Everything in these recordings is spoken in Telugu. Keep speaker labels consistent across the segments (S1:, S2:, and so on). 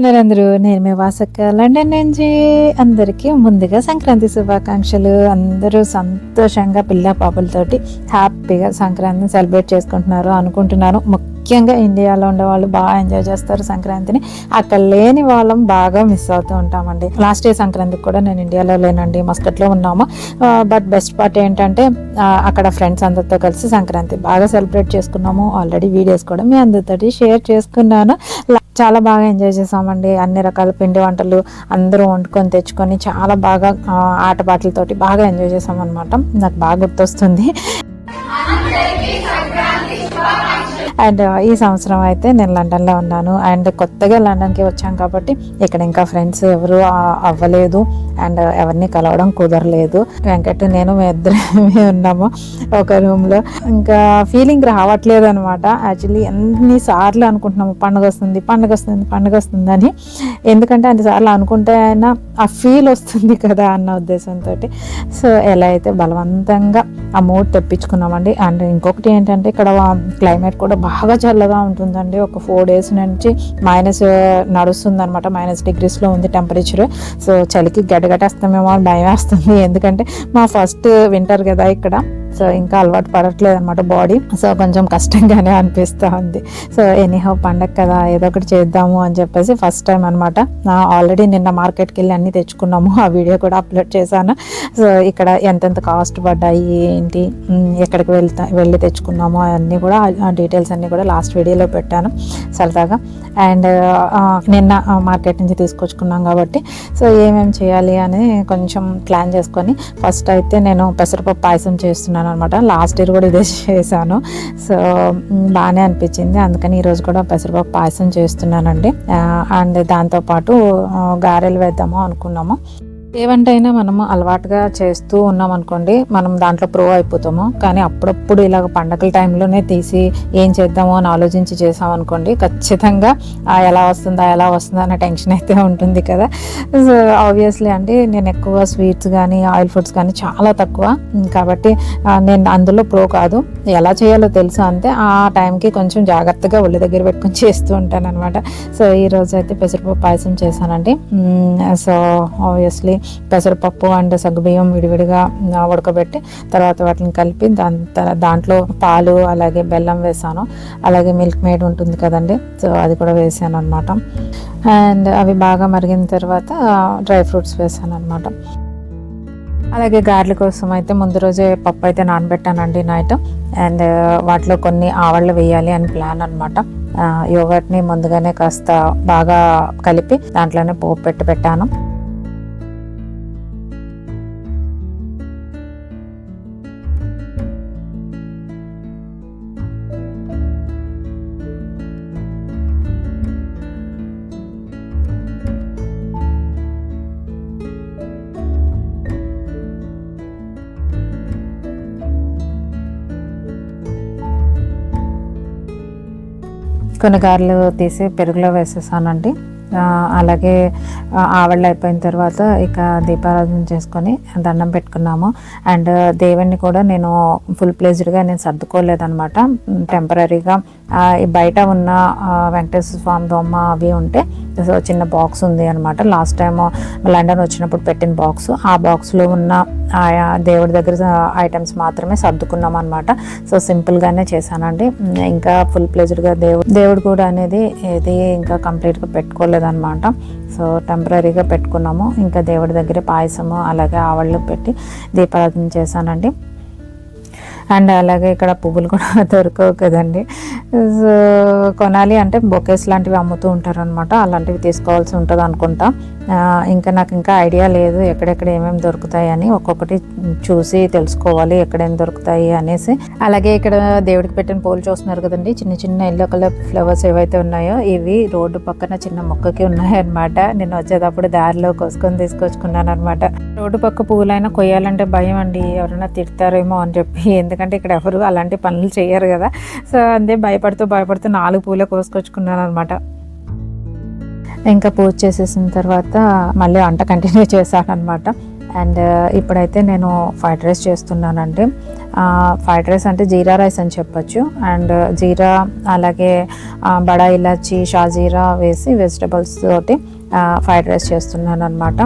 S1: బాగున్నారు అందరూ నేను మీ వాసక్క లండన్ నుంచి అందరికీ ముందుగా సంక్రాంతి శుభాకాంక్షలు. అందరూ సంతోషంగా పిల్ల పాపలతోటి హ్యాపీగా సంక్రాంతిని సెలబ్రేట్ చేసుకుంటున్నారు అనుకుంటున్నాను. ముఖ్యంగా ఇండియాలో ఉండే వాళ్ళు బాగా ఎంజాయ్ చేస్తారు సంక్రాంతిని. అక్కడ లేని వాళ్ళం బాగా మిస్ అవుతూ ఉంటామండి. లాస్ట్ ఇయర్ సంక్రాంతికి కూడా నేను ఇండియాలో లేనండి మస్కట్లో ఉన్నాము. బట్ బెస్ట్ పార్ట్ ఏంటంటే అక్కడ ఫ్రెండ్స్ అందరితో కలిసి సంక్రాంతి బాగా సెలబ్రేట్ చేసుకున్నాము. ఆల్రెడీ వీడియోస్ కూడా మీ అందరితోటి షేర్ చేసుకున్నాను. చాలా బాగా ఎంజాయ్ చేసామండి. అన్ని రకాల పిండి వంటలు అందరూ వండుకొని తెచ్చుకొని చాలా బాగా ఆటపాటలతోటి బాగా ఎంజాయ్ చేసాం అనమాట నాకు బాగా గుర్తొస్తుంది. అండ్ ఈ సంవత్సరం అయితే నేను లండన్లో ఉన్నాను. అండ్ కొత్తగా లండన్కి వచ్చాం కాబట్టి ఇక్కడ ఇంకా ఫ్రెండ్స్ ఎవరు అవ్వలేదు. అండ్ ఎవరిని కలవడం కుదరలేదు. వెంకట్ నేను మీ ఇద్దరమే ఉన్నాము ఒక రూమ్లో. ఇంకా ఫీలింగ్ రావట్లేదు అనమాట యాక్చువల్లీ ఎన్నిసార్లు అనుకుంటున్నాము పండుగ వస్తుంది పండుగ వస్తుంది పండుగ వస్తుంది అని. ఎందుకంటే అన్నిసార్లు అనుకుంటే అయినా ఆ ఫీల్ వస్తుంది కదా అన్న ఉద్దేశంతో సో ఎలా అయితే బలవంతంగా ఆ మూడ్ తెప్పించుకున్నామండి. అండ్ ఇంకొకటి ఏంటంటే ఇక్కడ క్లైమేట్ కూడా బాగా చల్లగా ఉంటుందండి. ఒక ఫోర్ డేస్ నుంచి మైనస్ uh, నడుస్తుంది అనమాట మైనస్ డిగ్రీస్లో ఉంది టెంపరేచర్ సో చలికి గడ్డగట్టేస్తామేమో అని భయం వేస్తుంది ఎందుకంటే మా ఫస్ట్ వింటర్ కదా ఇక్కడ. సో ఇంకా అలవాటు పడట్లేదు అనమాట బాడీ సో కొంచెం కష్టంగానే అనిపిస్తూ ఉంది సో ఎనీహో పండగ కదా ఏదో ఒకటి చేద్దాము అని చెప్పేసి ఫస్ట్ టైం అనమాట ఆల్రెడీ నిన్న మార్కెట్కి వెళ్ళి అన్నీ తెచ్చుకున్నాము. ఆ వీడియో కూడా అప్లోడ్ చేశాను. సో ఇక్కడ ఎంతెంత కాస్ట్ పడ్డాయి ఏంటి ఎక్కడికి వెళ్తా వెళ్ళి తెచ్చుకున్నాము అవన్నీ కూడా డీటెయిల్స్ అన్నీ కూడా లాస్ట్ వీడియోలో పెట్టాను సరదాగా. అండ్ నిన్న మార్కెట్ నుంచి తీసుకొచ్చుకున్నాం కాబట్టి సో ఏమేమి చేయాలి అని కొంచెం ప్లాన్ చేసుకొని ఫస్ట్ అయితే నేను పెసరపప్పు పాయసం చేస్తున్నాను. అనమాట లాస్ట్ ఇయర్ కూడా ఇదే చేశాను. సో బాగానే అనిపించింది. అందుకని ఈరోజు కూడా పెసరపప్పు పాయసం చేస్తున్నానండి. అండ్ దాంతోపాటు గారెలు వేద్దాము అనుకున్నాము. ఏ వంట అయినా మనము అలవాటుగా చేస్తూ ఉన్నాం అనుకోండి మనం దాంట్లో ప్రో అయిపోతాము. కానీ అప్పుడప్పుడు ఇలాగ పండగల టైంలోనే తీసి ఏం చేద్దామో అని ఆలోచించి చేసాం అనుకోండి ఖచ్చితంగా ఆ, ఎలా వస్తుందా ఎలా వస్తుందా అన్న టెన్షన్ అయితే ఉంటుంది కదా. సో ఆబ్వియస్లీ అండి నేను ఎక్కువ స్వీట్స్ కానీ ఆయిల్ ఫుడ్స్ కానీ చాలా తక్కువ. కాబట్టి నేను అందులో ప్రో కాదు. ఎలా చేయాలో తెలుసు అంతే ఆ టైంకి కొంచెం జాగ్రత్తగా ఒళ్ళు దగ్గర పెట్టుకొని చేస్తూ ఉంటాను అనమాట సో ఈరోజు అయితే పెసరపప్పు పాయసం చేశానండి. సో ఆబ్వియస్లీ పెసరపప్పు అండ్ సగ్గుబియ్యం విడివిడిగా ఉడకబెట్టి తర్వాత వాటిని కలిపి దాని దాంట్లో పాలు అలాగే బెల్లం వేసాను అలాగే మిల్క్ మేడ్ ఉంటుంది కదండి సో అది కూడా వేసాను అనమాట అండ్ అవి బాగా మరిగిన తర్వాత డ్రై ఫ్రూట్స్ వేసాను అనమాట అలాగే గారెల కోసం అయితే ముందు రోజే పప్పు అయితే నానబెట్టానండి నైట్. అండ్ వాటిలో కొన్ని ఆవళ్ళు వేయాలి అని ప్లాన్ అనమాట యోగట్ని ముందుగానే కాస్త బాగా కలిపి దాంట్లోనే పోపు పెట్టి పెట్టాను. కొన్ని గారెలు తీసి పెరుగులో వేసేసానండి. అలాగే ఆ, ఆవళ్ళు అయిపోయిన తర్వాత ఇక దీపారాధన చేసుకొని దండం పెట్టుకున్నాము. అండ్ దేవుణ్ణి కూడా నేను ఫుల్ ప్లేజ్డ్గా నేను సర్దుకోలేదనమాట టెంపరీగా బయట ఉన్న వెంకటేశ్వర స్వామి బొమ్మ అవి ఉంటే చిన్న బాక్స్ ఉంది అనమాట లాస్ట్ టైం లండన్ వచ్చినప్పుడు పెట్టిన బాక్స్ ఆ బాక్స్లో ఉన్న దేవుడి దగ్గర ఐటమ్స్ మాత్రమే సర్దుకున్నాం అనమాట సో సింపుల్గానే చేశానండి. ఇంకా ఫుల్ ప్లేజ్డ్గా దేవుడు దేవుడు కూడా అనేది ఏది ఇంకా కంప్లీట్గా పెట్టుకోలేదన్నమాట. సో టెంపరీగా పెట్టుకున్నాము. ఇంకా దేవుడి దగ్గర పాయసము అలాగే ఆవళ్ళు పెట్టి దీపారాధన చేశానండి. అండ్ అలాగే ఇక్కడ పువ్వులు కూడా దొరకవు కదండి. సో కొనాలి అంటే బొకేస్ లాంటివి అమ్ముతూ ఉంటారనమాట అలాంటివి తీసుకోవాల్సి ఉంటుంది అనుకుంటా ఇంకా నాకు ఇంకా ఐడియా లేదు ఎక్కడెక్కడ ఏమేమి దొరుకుతాయి అని ఒక్కొక్కటి చూసి తెలుసుకోవాలి ఎక్కడేం దొరుకుతాయి అనేసి. అలాగే ఇక్కడ దేవుడికి పెట్టిన పూలు చూస్తున్నారు కదండి చిన్న చిన్న ఎల్లో కలర్ ఫ్లవర్స్ ఏవైతే ఉన్నాయో ఇవి రోడ్డు పక్కన చిన్న మొక్కకి ఉన్నాయన్నమాట. నేను వచ్చేటప్పుడు దారిలో కోసుకొని తీసుకొచ్చుకున్నాను అనమాట రోడ్డు పక్క పూలైనా కొయ్యాలంటే భయం అండి ఎవరైనా తిడతారేమో అని చెప్పి. ఎందుకంటే ఇక్కడ ఎవరు అలాంటి పనులు చేయరు కదా. సో అందే భయపడుతూ భయపడుతూ నాలుగు పూలే కోసుకొచ్చుకున్నాను అనమాట ఇంకా పూజ చేసేసిన తర్వాత మళ్ళీ వంట కంటిన్యూ చేశాను అనమాట అండ్ ఇప్పుడైతే నేను ఫ్రైడ్ రైస్ చేస్తున్నానండి. ఫ్రైడ్ రైస్ అంటే జీరా రైస్ అని చెప్పచ్చు. అండ్ uh, జీరా అలాగే బడా ఇలాచి షాజీరా వేసి వెజిటబుల్స్ తోటి ఫ్రైడ్ రైస్ చేస్తున్నాను అనమాట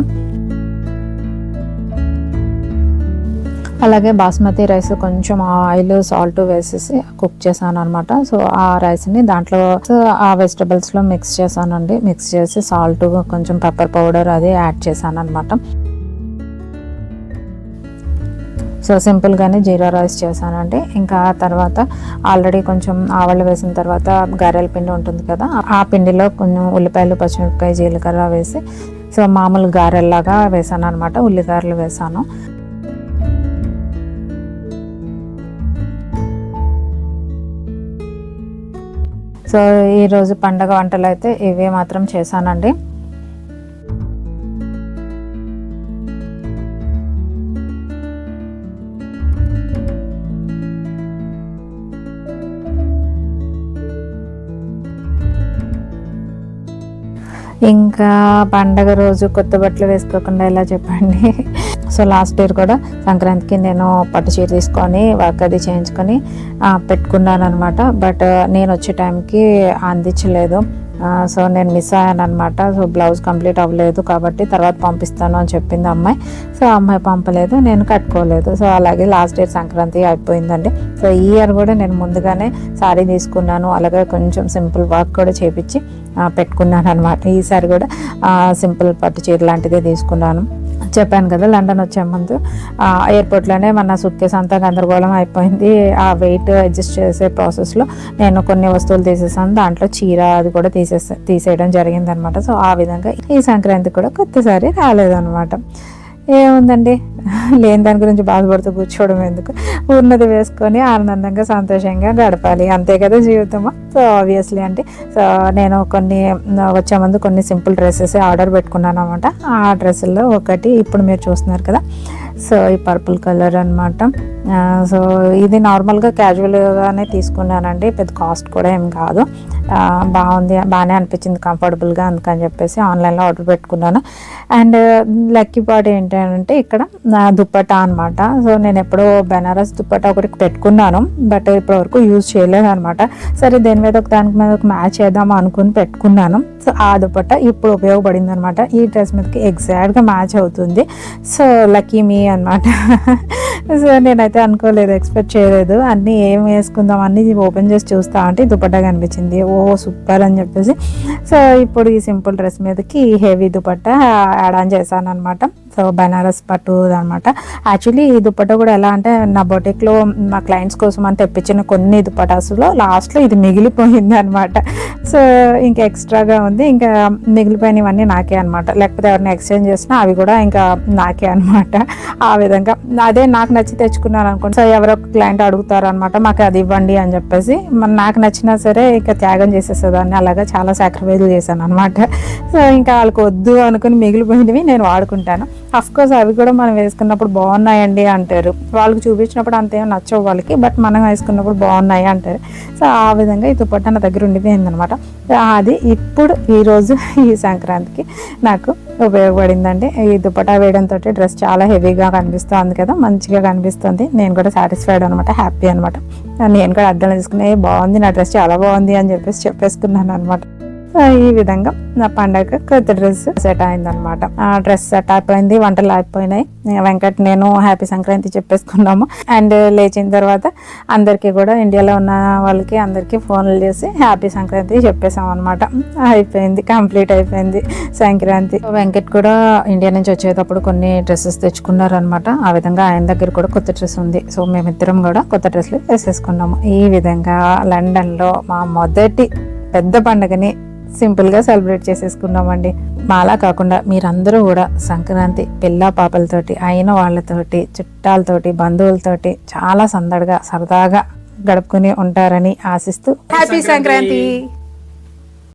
S1: అలాగే బాస్మతి రైస్ కొంచెం ఆయిల్ సాల్ట్ వేసేసి కుక్ చేశాను అనమాట సో ఆ రైస్ని దాంట్లో ఆ వెజిటబుల్స్లో మిక్స్ చేశానండి. మిక్స్ చేసి సాల్ట్ కొంచెం పెప్పర్ పౌడర్ అది యాడ్ చేశాను అనమాట సో సింపుల్గానే జీరా రైస్ చేశానండి. ఇంకా తర్వాత ఆల్రెడీ కొంచెం ఆవళ్ళు వేసిన తర్వాత గారెల పిండి ఉంటుంది కదా ఆ పిండిలో కొంచెం ఉల్లిపాయలు పచ్చిమిరపకాయ జీలకర్ర వేసి సో మామూలు గారెల్లాగా వేసాను అనమాట ఉల్లిగారెలు వేసాను సో ఈరోజు పండగ వంటలు అయితే ఇవే మాత్రం చేశానండి. ఇంకా పండగ రోజు కొత్త బట్టలు వేసుకోకుండా ఎలా చెప్పండి? సో లాస్ట్ ఇయర్ కూడా సంక్రాంతికి నేను పట్టు చీర తీసుకొని వర్క్ అది చేయించుకొని పెట్టుకున్నాను అనమాట బట్ నేను వచ్చే టైంకి అందించలేదు. సో నేను మిస్ అయ్యాను అనమాట సో బ్లౌజ్ కంప్లీట్ అవ్వలేదు కాబట్టి తర్వాత పంపిస్తాను అని చెప్పింది అమ్మాయి. సో అమ్మాయి పంపలేదు నేను కట్టుకోలేదు. సో అలాగే లాస్ట్ ఇయర్ సంక్రాంతి అయిపోయిందండి. సో ఈ ఇయర్ కూడా నేను ముందుగానే శారీ తీసుకున్నాను. అలాగే కొంచెం సింపుల్ వర్క్ కూడా చేపించి పెట్టుకున్నాను అనమాట ఈసారి కూడా సింపుల్ పట్టు చీర లాంటిదే తీసుకున్నాను. చెప్పాను కదా లండన్ వచ్చే ముందు. ఎయిర్పోర్ట్లోనే మన సూట్ కేసు అంతా గందరగోళం అయిపోయింది. ఆ వెయిట్ అడ్జస్ట్ చేసే ప్రాసెస్లో నేను కొన్ని వస్తువులు తీసేసాను. దాంట్లో చీర అది కూడా తీసేసా తీసేయడం జరిగిందనమాట. సో ఆ విధంగా ఈ సంక్రాంతి కూడా కొత్తసారి రాలేదన్నమాట ఏముందండి? లేని దాని గురించి బాధపడుతూ కూర్చోవడం ఎందుకు? ఉన్నది వేసుకొని ఆనందంగా సంతోషంగా గడపాలి. అంతే కదా జీవితము? సో ఆబ్వియస్లీ అంటే సో నేను కొన్ని వచ్చే ముందు కొన్ని సింపుల్ డ్రెస్సెస్ ఆర్డర్ పెట్టుకున్నాను అనమాట ఆ డ్రెస్సుల్లో ఒకటి ఇప్పుడు మీరు చూస్తున్నారు కదా. సో ఈ పర్పుల్ కలర్ అనమాట సో ఇది నార్మల్గా క్యాజువల్గానే తీసుకున్నానండి. పెద్ద కాస్ట్ కూడా ఏం కాదు. బాగుంది బాగానే అనిపించింది కంఫర్టబుల్గా అందుకని చెప్పేసి ఆన్లైన్లో ఆర్డర్ పెట్టుకున్నాను. అండ్ లక్కీ పార్ట్ ఏంటంటే ఇక్కడ నా దుప్పటా అనమాట సో నేను ఎప్పుడో బెనారస్ దుప్పటా ఒకటి పెట్టుకున్నాను. బట్ ఇప్పటి వరకు యూజ్ చేయలేదు అనమాట సరే దేని మీద ఒక దానికి మీద ఒక మ్యాచ్ చేద్దాం అనుకుని పెట్టుకున్నాను. సో ఆ దుప్పటా ఇప్పుడు ఉపయోగపడింది అనమాట ఈ డ్రెస్ మీదకి ఎగ్జాక్ట్గా మ్యాచ్ అవుతుంది. సో లక్కీ మీ అనమాట సో నేనైతే అనుకోలేదు ఎక్స్పెక్ట్ చేయలేదు. అన్నీ ఏం వేసుకుందాం అన్నీ ఓపెన్ చేసి చూస్తా అంటే దుపట్టా కనిపించింది. ఓ సూపర్ అని చెప్పేసి. సో ఇప్పుడు ఈ సింపుల్ డ్రెస్ మీదకి హెవీ దుపట్టా యాడ్ ఆన్ చేశాను అనమాట సో బనారస్ పట్టు అనమాట యాక్చువల్లీ ఈ దుపట్టా కూడా ఎలా అంటే నా బొటిక్లో మా క్లయింట్స్ కోసం అని తెప్పించిన కొన్ని దుపటాసులో లాస్ట్లో ఇది మిగిలిపోయింది అనమాట సో ఇంకా ఎక్స్ట్రాగా ఉంది. ఇంకా మిగిలిపోయినవన్నీ నాకే అనమాట లేకపోతే ఎవరిని ఎక్స్చేంజ్ చేసినా అవి కూడా ఇంకా నాకే అనమాట ఆ విధంగా అదే నాకు నచ్చి తెచ్చుకున్నాను అనుకోండి. సో ఎవరో క్లయింట్ అడుగుతారు అనమాట మాకు అది ఇవ్వండి అని చెప్పేసి. నాకు నచ్చినా సరే ఇంకా త్యాగం చేసేసేదాన్ని. అలాగా చాలా సాక్రిఫైజ్ చేశాను అనమాట సో ఇంకా వాళ్ళకి వద్దు అనుకుని మిగిలిపోయినవి నేను వాడుకుంటాను. కోర్స్ అవి కూడా మనం వేసుకున్నప్పుడు బాగున్నాయండి అంటారు. వాళ్ళకి చూపించినప్పుడు అంతేం నచ్చవు వాళ్ళకి బట్ మనం వేసుకున్నప్పుడు బాగున్నాయి అంటారు. సో ఆ విధంగా ఈ దుపట్టా నా దగ్గర ఉండిపోయింది అనమాట అది ఇప్పుడు ఈరోజు ఈ సంక్రాంతికి నాకు ఉపయోగపడిందండి. ఈ దుపట్టా వేయడంతో డ్రెస్ చాలా హెవీగా కనిపిస్తుంది కదా మంచిగా కనిపిస్తుంది. నేను కూడా సాటిస్ఫైడ్ అనమాట హ్యాపీ అనమాట నేను కూడా అర్థం చేసుకునే బాగుంది నా డ్రెస్ చాలా బాగుంది అని చెప్పేసి చెప్పేసుకున్నాను అనమాట ఈ విధంగా నా పండగ కొత్త డ్రెస్ సెట్ అయిందనమాట ఆ డ్రెస్ సెట్ అయిపోయింది వంటలు అయిపోయినాయి. వెంకట్ నేను హ్యాపీ సంక్రాంతి చెప్పేసుకున్నాము. అండ్ లేచిన తర్వాత అందరికీ కూడా ఇండియాలో ఉన్న వాళ్ళకి అందరికీ ఫోన్లు చేసి హ్యాపీ సంక్రాంతి చెప్పేసాం అనమాట అయిపోయింది కంప్లీట్ అయిపోయింది సంక్రాంతి. వెంకట్ కూడా ఇండియా నుంచి వచ్చేటప్పుడు కొన్ని డ్రెస్సెస్ తెచ్చుకున్నారు అనమాట ఆ విధంగా ఆయన దగ్గర కూడా కొత్త డ్రెస్ ఉంది. సో మేమిద్దరం కూడా కొత్త డ్రెస్లు వేసేసుకున్నాము. ఈ విధంగా లండన్లో మా మొదటి పెద్ద పండుగని సింపుల్గా సెలబ్రేట్ చేసేసుకున్నామండి. మాలా కాకుండా మీరందరూ కూడా సంక్రాంతి పిల్ల పాపలతోటి అయిన వాళ్ళతోటి చుట్టాలతోటి బంధువులతోటి చాలా సందడిగా సరదాగా గడుపుకుని ఉంటారని ఆశిస్తూ హ్యాపీ సంక్రాంతి!